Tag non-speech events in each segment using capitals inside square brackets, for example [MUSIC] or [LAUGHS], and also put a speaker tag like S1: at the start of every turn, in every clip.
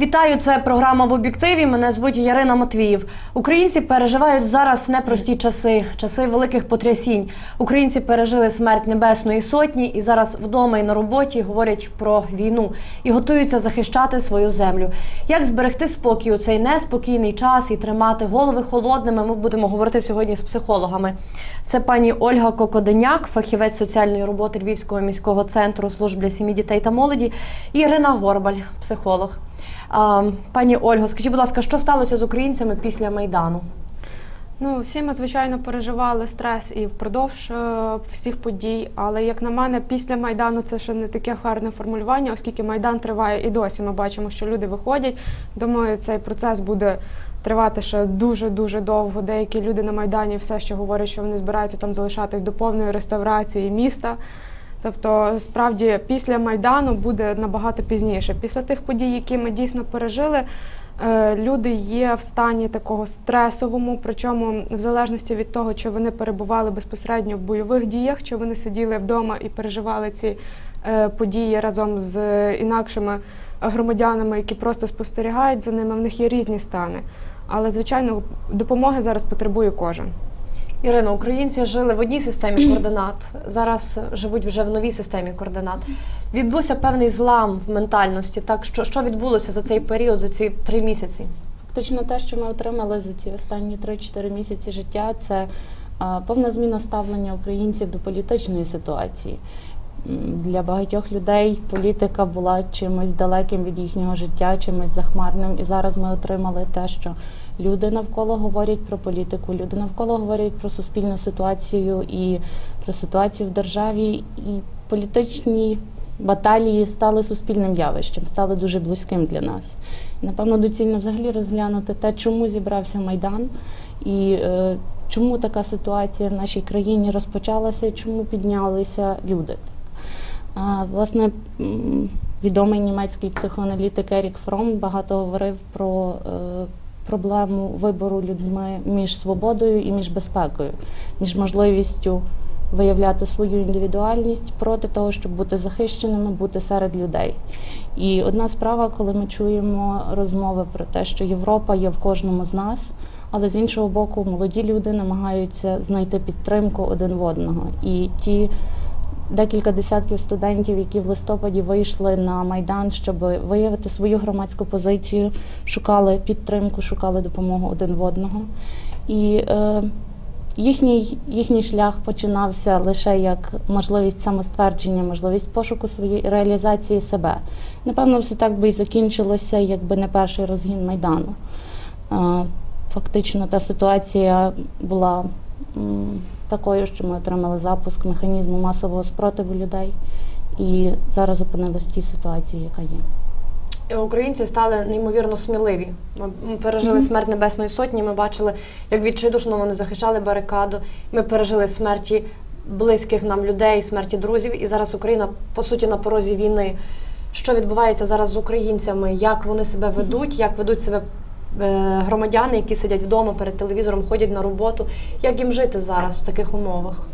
S1: Вітаю, це програма в об'єктиві. Мене звуть Ярина Матвіїв. Українці переживають зараз непрості часи, часи великих потрясінь. Українці пережили смерть Небесної Сотні і зараз вдома і на роботі говорять про війну і готуються захищати свою землю. Як зберегти спокій у цей неспокійний час і тримати голови холодними? Ми будемо говорити сьогодні з психологами. Це пані Ольга Кокоденяк, фахівець соціальної роботи Львівського міського центру служб для сім'ї, дітей та молоді, і Ірина Горбаль, психолог. Пані Ольго, скажіть, будь ласка, що сталося з українцями після майдану?
S2: Ну, всі ми, звичайно, переживали стрес і впродовж е, всіх подій. Але як на мене, після майдану це ще не таке гарне формулювання, оскільки майдан триває і досі. Ми бачимо, що люди виходять. Думаю, цей процес буде тривати ще дуже дуже довго. Деякі люди на майдані все ще говорять, що вони збираються там залишатись до повної реставрації міста. Тобто, справді, після майдану буде набагато пізніше. Після тих подій, які ми дійсно пережили. Е, Люди є в стані такого стресовому, причому в залежності від того, чи вони перебували безпосередньо в бойових діях, чи вони сиділи вдома і переживали ці е, події разом з інакшими громадянами, які просто спостерігають за ними. В них є різні стани. Але звичайно, допомоги зараз потребує кожен.
S1: Ірино, українці жили в одній системі координат, зараз живуть вже в новій системі координат. Відбувся певний злам в ментальності. Так що, що відбулося за цей період, за ці три місяці?
S3: Фактично те, що ми отримали за ці останні 3-4 місяці життя, це повна зміна ставлення українців до політичної ситуації. Для багатьох людей політика була чимось далеким від їхнього життя, чимось захмарним. І зараз ми отримали те, що люди навколо говорять про політику, люди навколо говорять про суспільну ситуацію і про ситуацію в державі. І політичні баталії стали суспільним явищем, стали дуже близьким для нас. Напевно, доцільно взагалі розглянути те, чому зібрався майдан і е, чому така ситуація в нашій країні розпочалася, і чому піднялися люди. А, власне, відомий німецький психоаналітик Ерік Фром багато говорив про е, проблему вибору людьми між свободою і між безпекою, між можливістю виявляти свою індивідуальність проти того, щоб бути захищеними, бути серед людей. І одна справа, коли ми чуємо розмови про те, що Європа є в кожному з нас, але з іншого боку, молоді люди намагаються знайти підтримку один в одного. І ті декілька десятків студентів, які в листопаді вийшли на майдан, щоб виявити свою громадську позицію, шукали підтримку, шукали допомогу один в одного. І е, їхній, їхній шлях починався лише як можливість самоствердження, можливість пошуку своєї реалізації себе. Напевно, все так би і закінчилося, якби не перший розгін майдану. Е, Фактично, та ситуація була такою, що ми отримали запуск механізму масового спротиву людей, і зараз опинилися в тій ситуації, яка є.
S1: Українці стали неймовірно сміливі. Ми пережили смерть Небесної Сотні. Ми бачили, як відчайдушно вони захищали барикаду. Ми пережили смерті близьких нам людей, смерті друзів. І зараз Україна по суті на порозі війни. Що відбувається зараз з українцями? Як вони себе ведуть? Як ведуть себе е, громадяни, які сидять вдома перед телевізором, ходять на роботу? Як їм жити зараз в таких умовах?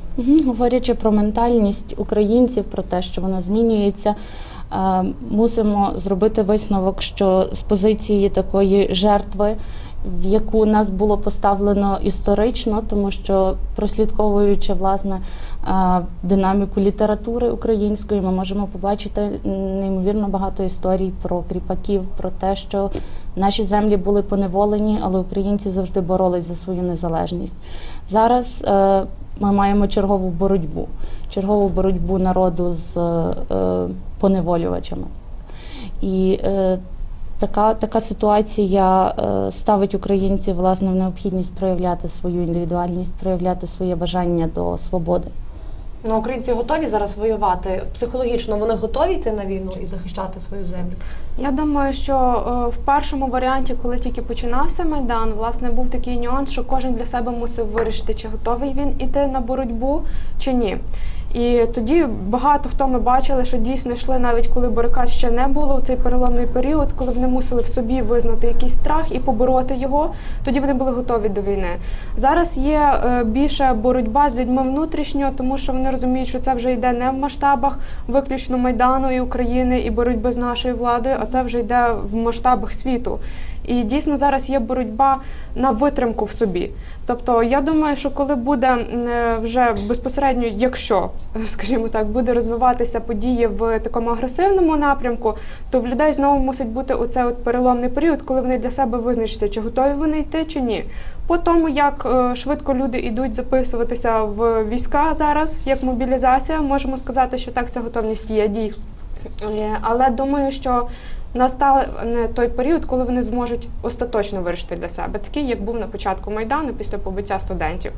S3: Говорячи про ментальність українців, про те, що вона змінюється, е, мусимо зробити висновок, що з позиції такої жертви, в яку нас було поставлено історично, тому що прослідковуючи власне е, динаміку літератури української, ми можемо побачити неймовірно багато історій про кріпаків, про те, що наші землі були поневолені, але українці завжди боролись за свою незалежність. Зараз е, ми маємо чергову боротьбу, чергову боротьбу народу з е, поневолювачами. І е, така, така ситуація ставить українців власне в необхідність проявляти свою індивідуальність, проявляти своє бажання до свободи.
S1: Ну, українці готові зараз воювати психологічно. Вони готові йти на війну і захищати свою землю.
S2: Я думаю, що е, в першому варіанті, коли тільки починався майдан, власне був такий нюанс, що кожен для себе мусив вирішити, чи готовий він іти на боротьбу чи ні. І тоді багато хто ми бачили, що дійсно йшли навіть коли барикад ще не було у цей переломний період, коли вони мусили в собі визнати якийсь страх і побороти його. Тоді вони були готові до війни. Зараз є е, більше боротьба з людьми внутрішньо, тому що вони розуміють, що це вже йде не в масштабах виключно майдану і України і боротьби з нашою владою, а це вже йде в масштабах світу. І дійсно зараз є боротьба на витримку в собі. Тобто, я думаю, що коли буде е, вже безпосередньо, якщо, [LAUGHS] скажімо так, буде розвиватися події в такому агресивному напрямку, то в людей знову мусить бути оцей от переломний період, коли вони для себе визначаться, чи готові вони йти, чи ні. По тому, як е, швидко люди йдуть записуватися в війська зараз, як мобілізація, можемо сказати, що так ця готовність є дійсно. Е, Але думаю, що настав не той період, коли вони зможуть остаточно вирішити для себе, такий, як був на початку майдану після побиття студентів.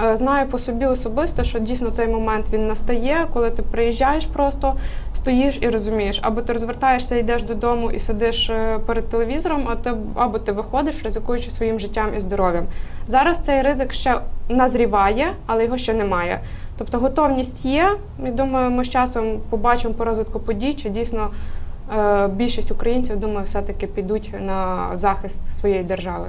S2: Е, Знаю по собі особисто, що дійсно цей момент він настає, коли ти приїжджаєш просто, стоїш і розумієш, або ти розвертаєшся, йдеш додому і сидиш е, перед телевізором, а ти або ти виходиш, ризикуючи своїм життям і здоров'ям. Зараз цей ризик ще назріває, але його ще немає. Тобто готовність є. І думаю, ми з часом побачимо по розвитку подій, чи дійсно більшість українців, думаю, все-таки підуть на захист своєї держави.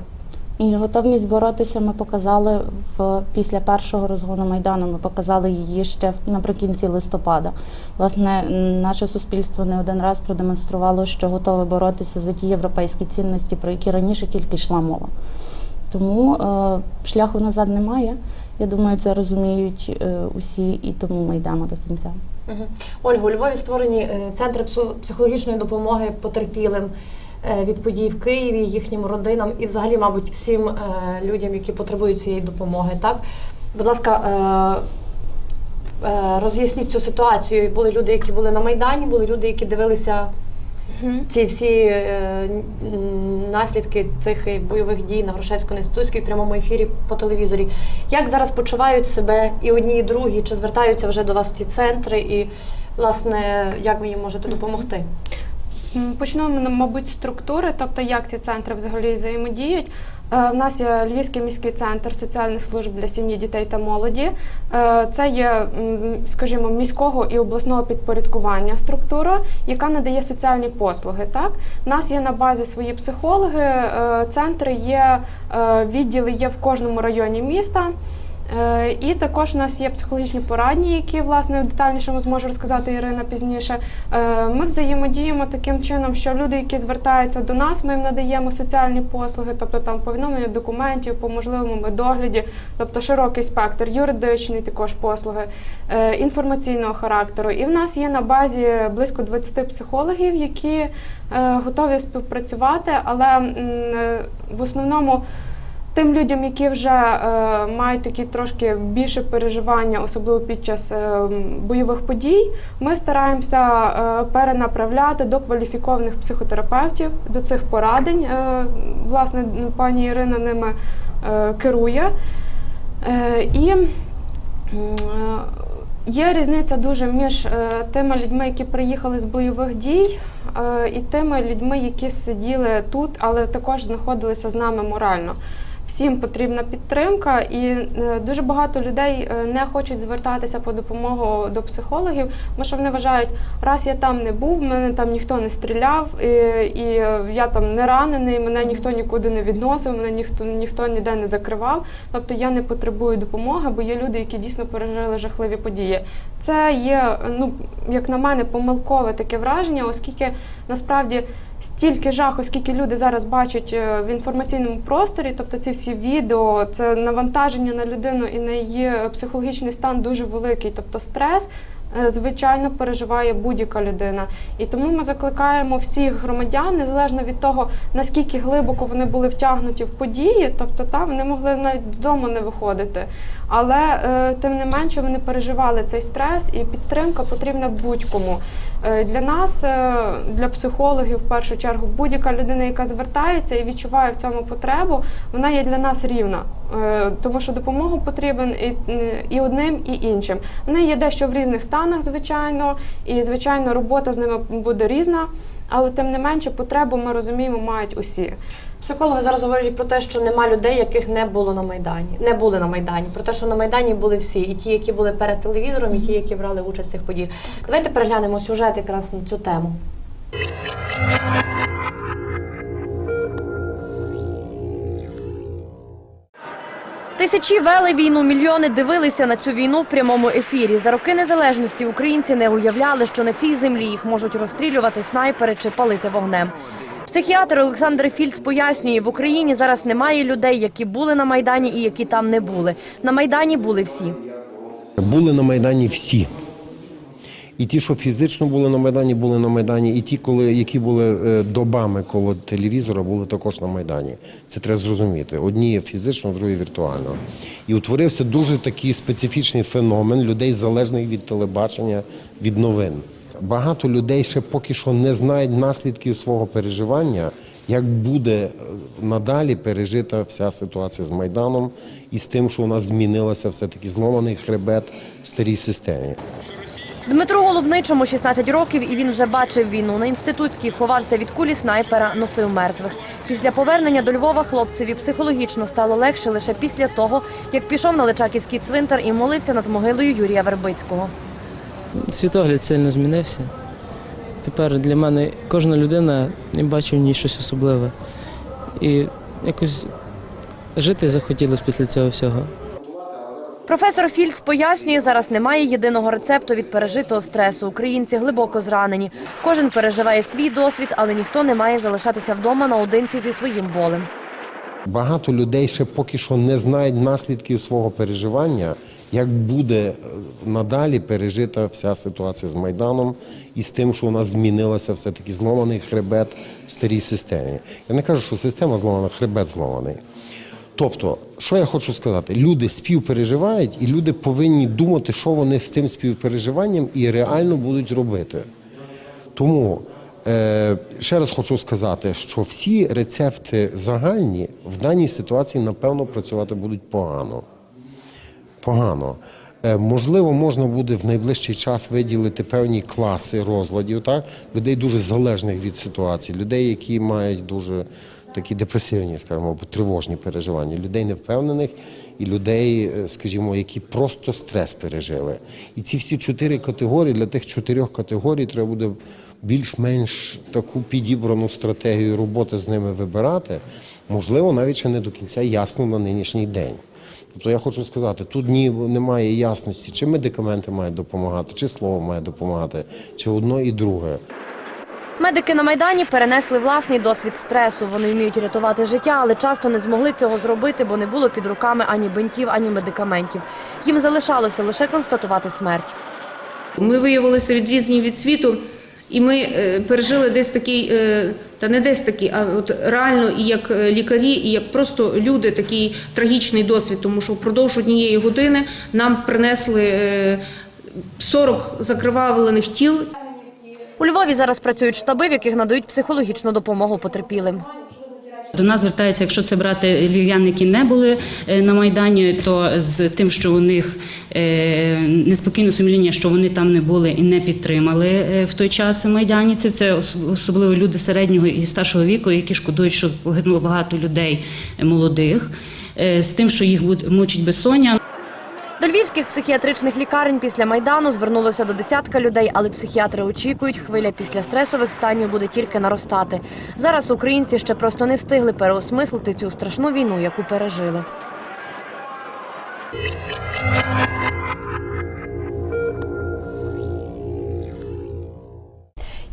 S3: І готовність боротися ми показали в після першого розгону майдану. Ми показали її ще наприкінці листопада. Власне, наше суспільство не один раз продемонструвало, що готове боротися за ті європейські цінності, про які раніше тільки йшла мова. Тому е, шляху назад немає. Я думаю, це розуміють е, усі, і тому ми йдемо до кінця.
S1: Мгм. Ольга, у Львові створені е, центри психологічної допомоги потерпілим е, від подій в Києві, їхнім родинам і, взагалі, мабуть, всім е, людям, які потребують цієї допомоги. Так, будь ласка, роз'ясніть цю ситуацію. Були люди, які були на майдані, були люди, які дивилися ці всі е, наслідки цих бойових дій на Грушевсько-Інститутській в прямому ефірі по телевізорі. Як зараз почувають себе і одні, і другі? Чи звертаються вже до вас ті центри? І, власне, як ви їм можете допомогти?
S2: Почнемо, мабуть, з структури, тобто як ці центри взагалі взаємодіють. Е, В нас є Львівський міський центр соціальних служб для сім'ї, дітей та молоді. Е, Це є, скажімо, міського і обласного підпорядкування структура, яка надає соціальні послуги. Так, У нас є на базі свої психологи, е, центри є, відділи є в кожному районі міста. Е, І також у нас є психологічні порадні, які власне детальніше зможе розказати Ірина пізніше. Е, Ми взаємодіємо таким чином, що люди, які звертаються до нас, ми їм надаємо соціальні послуги, тобто там повідомлення документів по можливому медогляді, тобто широкий спектр, юридичний також послуги, е, інформаційного характеру. І в нас є на базі близько 20 психологів, які готові співпрацювати, але в основному. Тим людям, які вже е, мають такі трошки більше переживання, особливо під час е, бойових подій, ми стараємося е, перенаправляти до кваліфікованих психотерапевтів, до цих порадень. Е, власне, пані Ірина ними е, керує. Е, і е, Є різниця дуже між е, тими людьми, які приїхали з бойових дій, е, і тими людьми, які сиділи тут, але також знаходилися з нами морально. Всім потрібна підтримка, і е, дуже багато людей е, не хочуть звертатися по допомогу до психологів, тому що вони вважають, раз я там не був, мене там ніхто не стріляв, і, і е, я там не ранений, мене ніхто нікуди не відносив, мене ніхто ніхто ніде не закривав. Тобто я не потребую допомоги, бо є люди, які дійсно пережили жахливі події. Це є, ну як на мене, помилкове таке враження, оскільки насправді стільки жаху, скільки люди зараз бачать е, в інформаційному просторі, тобто ці всі відео, це навантаження на людину і на її психологічний стан дуже великий, тобто стрес. е, Звичайно, переживає будь-яка людина, і тому ми закликаємо всіх громадян, незалежно від того наскільки глибоко вони були втягнуті в події, тобто там вони могли навіть додому не виходити. Але е, тим не менше вони переживали цей стрес, і підтримка потрібна будь-кому. Е, Для нас, е, для психологів, в першу чергу, будь-яка людина, яка звертається і відчуває в цьому потребу, вона є для нас рівна, Е, тому що допомогу потрібен і, одним, і іншим. Вони є дещо в різних станах, звичайно, і звичайно робота з ними буде різна. але тим не менше потребу ми розуміємо, мають усі.
S1: Психологи зараз говорять про те, що нема людей, яких не було на майдані, не були на майдані. Про те, що на майдані були всі, і ті, які були перед телевізором, і ті, які брали участь в цих подіях. Давайте переглянемо сюжет якраз на цю тему. Тисячі вели війну, мільйони дивилися на цю війну в прямому ефірі. За роки незалежності українці не уявляли, що на цій землі їх можуть розстрілювати снайпери чи палити вогнем. Психіатр Олександр Фільц пояснює, в Україні зараз немає людей, які були на майдані і які там не були. На майдані були всі.
S4: Були на Майдані всі. І ті, що фізично були на Майдані, були на Майдані, і ті, коли, які були е, добами коло телевізора, були також на Майдані. Це треба зрозуміти. Одні фізично, другі віртуально. І утворився дуже такий специфічний феномен людей, залежних від телебачення, від новин. Багато людей ще поки що не знають наслідків свого переживання, як буде е, надалі пережита вся ситуація з Майданом і з тим, що у нас змінилося все-таки зломаний хребет в старій системі.
S1: Дмитру Голубничому 16 років, і він вже бачив війну. На інститутській ховався від кулі снайпера, носив мертвих. Після повернення до Львова хлопцеві психологічно стало легше лише після того, як пішов на Личаківський цвинтар і молився над могилою Юрія Вербицького.
S5: Світогляд сильно змінився. Тепер для мене кожна людина я бачу в ній щось особливе. І якось жити захотілося після цього всього.
S1: Професор Фільц пояснює, зараз немає єдиного рецепту від пережитого стресу. Українці глибоко зранені. Кожен переживає свій досвід, але ніхто не має залишатися вдома наодинці зі своїм болем.
S4: Багато людей ще поки що не знають наслідків свого переживання, як буде е, надалі пережита вся ситуація з Майданом і з тим, що у нас змінилося все-таки зломаний хребет в старій системі. Я не кажу, що система зломана, хребет зломаний. Тобто, що я хочу сказати, люди співпереживають, і люди повинні думати, що вони з тим співпереживанням і реально будуть робити. Тому ще раз хочу сказати, що всі рецепти загальні в даній ситуації, напевно, працювати будуть погано. Погано. Е, Можливо, можна буде в найближчий час виділити певні класи розладів, так? людей дуже залежних від ситуації, людей, які мають дуже такі депресивні, скажімо, або тривожні переживання, людей невпевнених і людей, е, скажімо, які просто стрес пережили. І ці всі чотири категорії для тих чотирьох категорій треба буде більш-менш таку підібрану стратегію роботи з ними вибирати. Можливо, навіть ще не до кінця ясно на нинішній день. Тобто я хочу сказати, тут ні немає ясності, чи медикаменти мають допомагати, чи слово має допомагати, чи одно і друге.
S1: Медики на майдані перенесли власний досвід стресу. Вони вміють рятувати життя, але часто не змогли цього зробити, бо не було під руками ані бинтів, ані медикаментів. Їм залишалося лише констатувати смерть.
S6: Ми виявилися відрізані від світу, і ми е, пережили десь такий, е, та не десь такий, а от реально і як е, лікарі, і як просто люди такий трагічний досвід, тому що впродовж однієї години нам принесли е, 40 закривавлених тіл.
S1: У Львові зараз працюють штаби, в яких надають психологічну допомогу потерпілим.
S7: До нас звертаються, якщо це брати львів'ян, які не були е, на майдані, то з тим, що у них е, неспокійне сумління, що вони там не були і не підтримали е, в той час майданівців. Це особливо люди середнього і старшого віку, які шкодують, що погинуло багато людей молодих, з тим, що їх мучить безсоння.
S1: До львівських психіатричних лікарень після майдану звернулося до десятка людей, але психіатри очікують, хвиля після стресових станів буде тільки наростати. Зараз українці ще просто не встигли переосмислити цю страшну війну, яку пережили.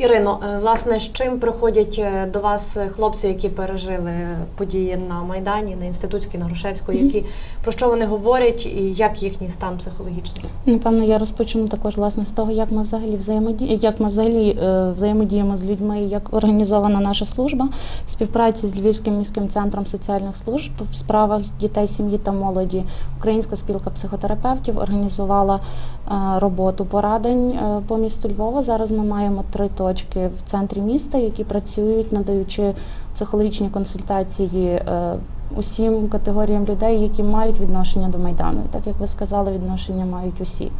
S1: Ірино, е, власне, з чим приходять е, до вас е, хлопці, які пережили події на Майдані, на Інститутській, на Грушевську, які про що вони говорять і як їхній стан психологічний?
S3: Напевно, я розпочну також власне з того, як ми взагалі взаємодіємо, як ми взагалі е, взаємодіємо з людьми, як організована наша служба в співпраці з Львівським міським центром соціальних служб в справах дітей, сім'ї та молоді. Українська спілка психотерапевтів організувала е, роботу порадень е, по місту Львова. Зараз ми маємо три точки в центрі міста, які працюють, надаючи психологічні консультації. е, Усім категоріям людей, які мають відношення до майдану, І так як ви сказали, відношення мають усі.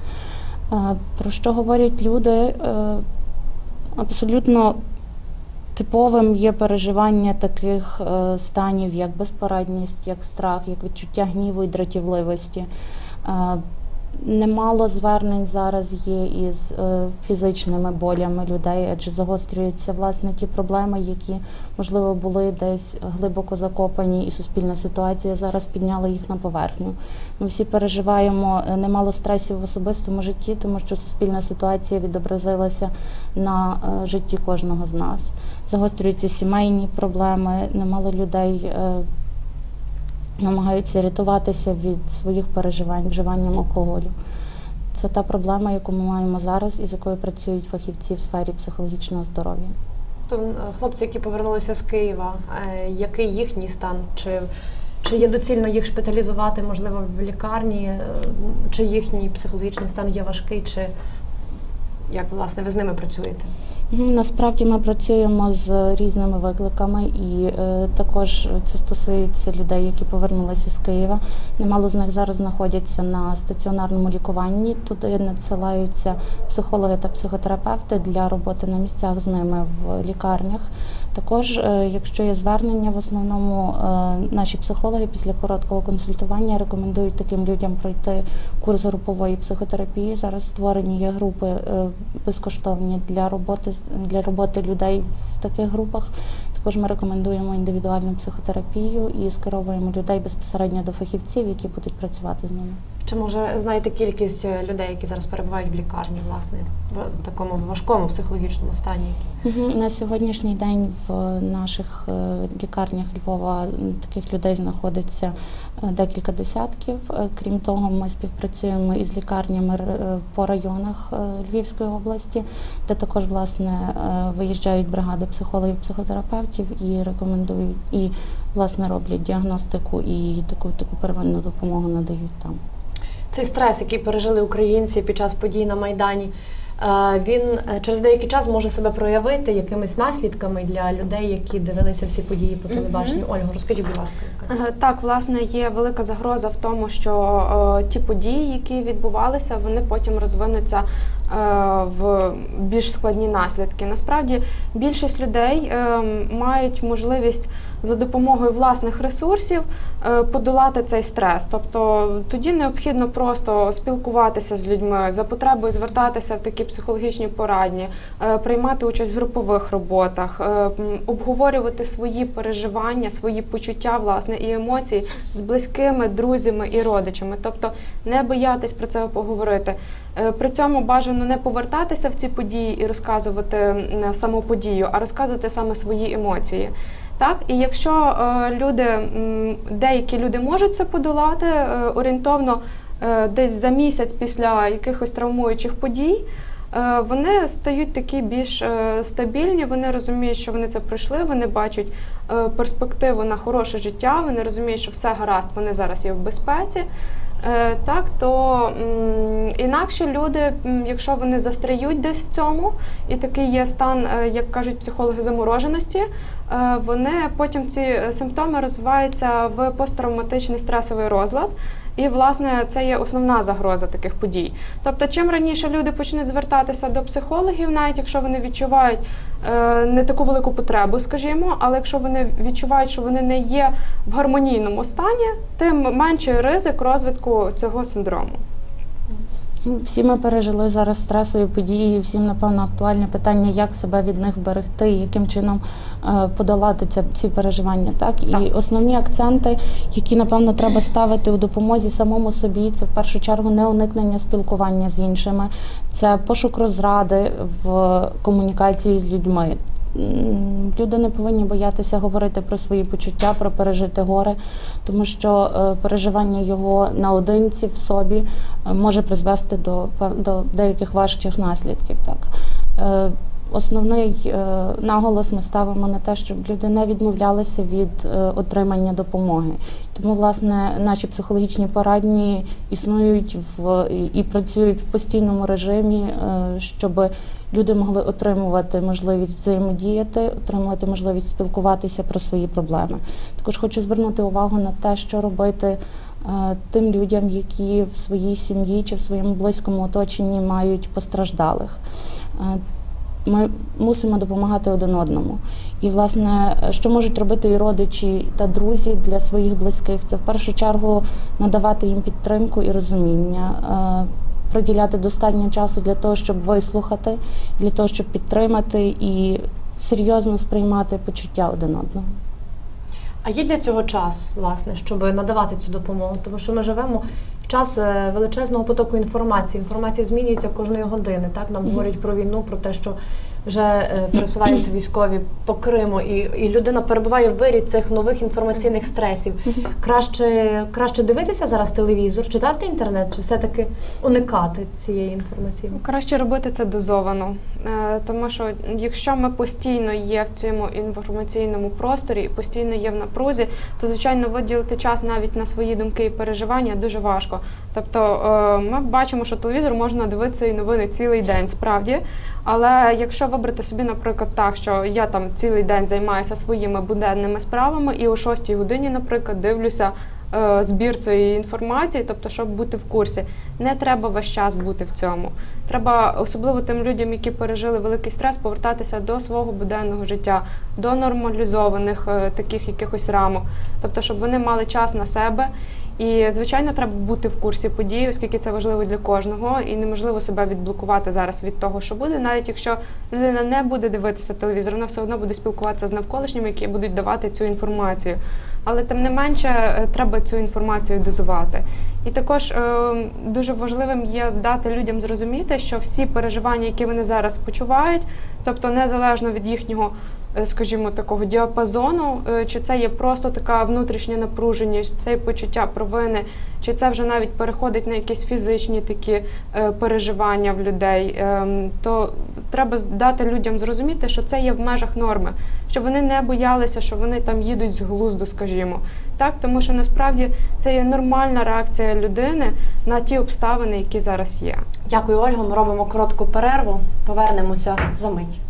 S3: Е, Про що говорять люди? Е, Абсолютно Типовим є переживання таких станів, як безпорадність, як страх, як відчуття гніву і дратівливості. Немало звернень зараз є із е, фізичними болями людей, адже загострюються власне ті проблеми, які можливо були десь глибоко закопані, і суспільна ситуація зараз підняла їх на поверхню. Ми всі переживаємо е, немало стресів в особистому житті, тому що суспільна ситуація відобразилася на е, житті кожного з нас. Загострюються сімейні проблеми, немало людей. Намагаються рятуватися від своїх переживань вживанням алкоголю. Це та проблема, яку ми маємо зараз і з якою працюють фахівці в сфері психологічного здоров'я.
S1: То е, хлопці, які повернулися з Києва, е, який їхній стан? Чи, чи є доцільно їх шпиталізувати, можливо, в лікарні, е, чи їхній психологічний стан є важкий, чи як власне ви з ними працюєте?
S3: Насправді ми працюємо з різними викликами, і е, також це стосується людей, які повернулися з Києва. Немало з них зараз знаходяться на стаціонарному лікуванні. Туди надсилаються психологи та психотерапевти для роботи на місцях з ними в лікарнях. Також, е, якщо є звернення, в основному е, наші психологи після короткого консультування рекомендують таким людям пройти курс групової психотерапії. Зараз створені є групи е, безкоштовні для роботи для роботи людей в таких групах. Також ми рекомендуємо індивідуальну психотерапію і скеровуємо людей безпосередньо до фахівців, які будуть працювати з ними.
S1: Чи може знаєте кількість е, людей, які зараз перебувають в лікарні, власне, в такому важкому психологічному стані?
S3: Мгм. На сьогоднішній день в наших е, лікарнях Львова таких людей знаходиться е, декілька десятків. Крім того, ми співпрацюємо із лікарнями по районах Львівської області, де також власне виїжджають бригади психологів, психотерапевтів і рекомендують і власне роблять діагностику і таку таку первинну допомогу надають там.
S1: Цей стрес, який пережили українці під час подій на Майдані, е, він е, через деякий час може себе проявити якимись наслідками для людей, які дивилися всі події по телебаченню. Ольга, розкажіть, будь ласка, якась.
S2: Е, Так, власне, є велика загроза в тому, що ті події, які відбувалися, вони потім розвинуться в більш складні наслідки. Насправді більшість людей е, мають можливість за допомогою власних ресурсів е, подолати цей стрес. Тобто тоді необхідно просто спілкуватися з людьми, за потребою звертатися в такі психологічні порадні, е, приймати участь в групових роботах, е, обговорювати свої переживання, свої почуття власне і емоції з близькими, друзями і родичами. Тобто не боятись про це поговорити. При цьому бажано не повертатися в ці події і розказувати саму подію, а розказувати саме свої емоції. Так, і якщо е, люди, деякі люди можуть це подолати е, орієнтовно е, десь за місяць після якихось травмуючих подій, вони стають такі більш стабільні, вони розуміють, що вони це пройшли, вони бачать перспективу на хороше життя, вони розуміють, що все гаразд, вони зараз є в безпеці. Е, Так, то інакше люди, якщо вони застряють десь в цьому, і такий є стан, е, як кажуть психологи, замороженості, е, вони потім ці симптоми розвиваються в посттравматичний стресовий розлад. І, власне, це є основна загроза таких подій. Тобто, чим раніше люди почнуть звертатися до психологів, навіть якщо вони відчувають е, не таку велику потребу, скажімо, але якщо вони відчувають, що вони не є в гармонійному стані, тим менший ризик розвитку цього синдрому.
S3: Ну, Всі ми пережили зараз стресові події, всім, напевно, актуальне питання, як себе від них вберегти, яким чином е, подолати ці переживання. Так? І основні акценти, які, напевно, треба ставити у допомозі самому собі, це в першу чергу не уникнення спілкування з іншими, це пошук розради в комунікації з людьми. Люди не повинні боятися говорити про свої почуття, про пережити горе, тому що е, переживання його наодинці в собі е, може призвести до, до деяких важчих наслідків. Так. Основний е, наголос ми ставимо на те, щоб люди не відмовлялися від е, отримання допомоги. Тому, власне, наші психологічні порадні існують в і- працюють в постійному режимі, е, щоб люди могли отримувати можливість взаємодіяти, отримувати можливість спілкуватися про свої проблеми. Також хочу звернути увагу на те, що робити тим людям, які в своїй сім'ї чи в своєму близькому оточенні мають постраждалих. Ми мусимо допомагати один одному. І, власне, що можуть робити і родичі та друзі для своїх близьких, це в першу чергу надавати їм підтримку і розуміння, е, приділяти достатньо часу для того, щоб вислухати, для того, щоб підтримати і серйозно сприймати почуття один одного.
S1: А є для цього час, власне, щоб надавати цю допомогу, тому що ми живемо час е, величезного потоку інформації. Інформація змінюється кожної години. Так нам говорять про війну, про те, що вже е, пересуваються військові по Криму, і, і людина перебуває в вирі цих нових інформаційних стресів. Краще, краще дивитися зараз телевізор, читати інтернет, чи все-таки уникати цієї інформації?
S2: Краще робити це дозовано, Е, тому що якщо ми постійно є в цьому інформаційному просторі і постійно є в напрузі, то звичайно виділити час навіть на свої думки і переживання дуже важко. Тобто е, ми бачимо, що телевізор можна дивитися і новини цілий день, справді. Але якщо вибрати собі, наприклад, так, що я там цілий день займаюся своїми буденними справами, і о 6 годині, наприклад, дивлюся е, збір цієї інформації, тобто, щоб бути в курсі, не треба весь час бути в цьому. Треба особливо тим людям, які пережили великий стрес, повертатися до свого буденного життя, до нормалізованих е, таких якихось рамок, тобто, щоб вони мали час на себе. І звичайно, треба бути в курсі подій, оскільки це важливо для кожного, і неможливо себе відблокувати зараз від того, що буде, навіть якщо людина не буде дивитися телевізор, вона все одно буде спілкуватися з навколишніми, які будуть давати цю інформацію. Але тим не менше е, треба цю інформацію дозувати. І також е, дуже важливим є дати людям зрозуміти, що всі переживання, які вони зараз почувають, тобто незалежно від їхнього, скажімо, такого діапазону, е, чи це є просто така внутрішня напруженість, це є почуття провини, чи це вже навіть переходить на якісь фізичні такі е, переживання в людей, ем, то треба дати людям зрозуміти, що це є в межах норми, щоб вони не боялися, що вони там їдуть з глузду, скажімо. Так, тому що насправді це є нормальна реакція людини на ті обставини, які зараз є.
S1: Дякую, Ольго. Ми робимо коротку перерву. Повернемося за мить.